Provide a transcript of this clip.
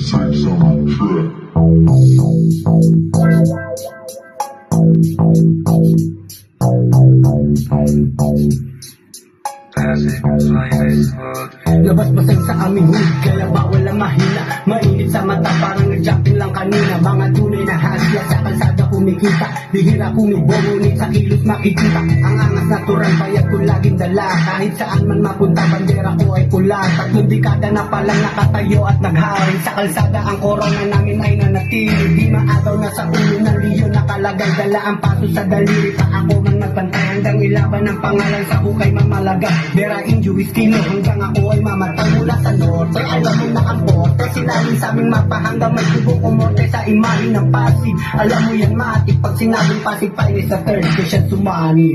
Six on the track. Labas basag sa aming hood Kaya bawal ang mahina Mainit sa mata parang kumikita. Bihira kumibo ngunit sa kilos makikita. Ang angas natural bayad ko laging dala. Kahit saan man mapunta bandera ko ay pula. Tatlong dekada na palang nakatayo at naghari Sa kalsada ang corona namin ay nanatili. Di maagaw na sa ulo ng liyo Nakalagay dala ang paso sa daliri. Pa ako man nagbantay hanggang ilaban ng pangalan sa hukay mamalaga. Berain Juistino hanggang ako ay mamatay mula sa norte. Alam mo na ang bote Sinalin sa aming mapa hanggang may tubo kumote sa imahe ng pasig. Alam mo yan mati pag sinabing pasig pa sa third ko siya sumani